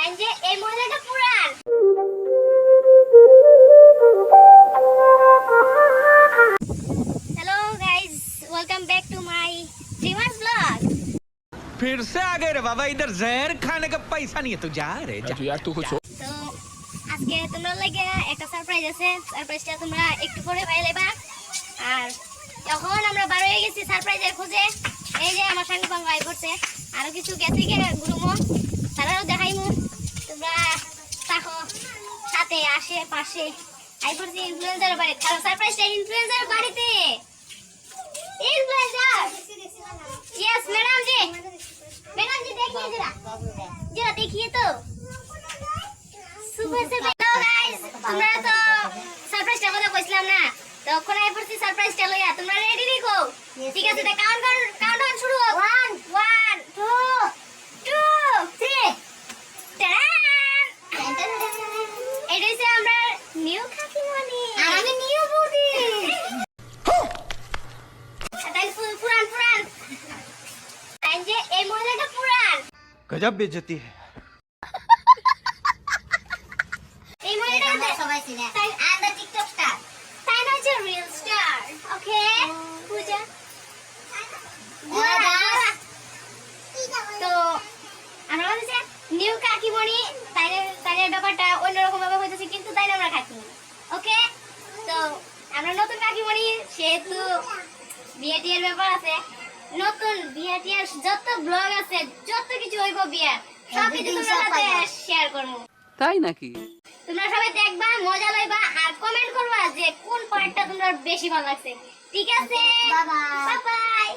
তাই যে এই মহিলাটা পুরান hello guys welcome back to my dreamers vlog फिर से आ गए रे बाबा इधर जहर खाने का पैसा नहीं है तू जा रे जा তুই আর তো কিছু তো আজকে তোমরা লাগে একটা সারপ্রাইজ আছে সারপ্রাইজটা তোমরা একটু পরে পাই লেবা আর যখন আমরা বার হয়ে গেছি সারপ্রাইজের খোঁজে এই যে আমার সঙ্গে পাঙ্গ আই করছে আরো কিছু গেছে গিয়ে গুরুমো তারাও দেখাইমু পাশে পাশে। ইনফ্লুয়েন্সার ইনফ্লুয়েন্সার বাড়িতে। Influencer yes madam ji madam ji দেখিয়ে জরা দেখিয়ে তো। সুপার সে হ্যালো গাইস তোমরা তো সারপ্রাইজটা কথা কইছিলাম না। তখন সারপ্রাইজটা লইয়া তোমরা রেডি নিকো। ঠিক আছে তা কাউন্ট করো। গজব বেজতি হ্যাঁ এই তাই ভাবে কিন্তু তাই আমরা ওকে তো আমরা নতুন কাকিমণি সেহেতু বিয়ে টিয়ের ব্যাপার আছে। নতুন বিয়ে টিয়া যত ব্লগ আছে যত কিছু হইব বিয়া সব কিছু Everything তোমার সব সাথে শেয়ার করব। তাই নাকি? তোমরা সবাই দেখবা মজা লইবা আর কমেন্ট করবা যে কোন পার্টটা তোমার বেশি ভালো লাগছে। ঠিক আছে. Bye bye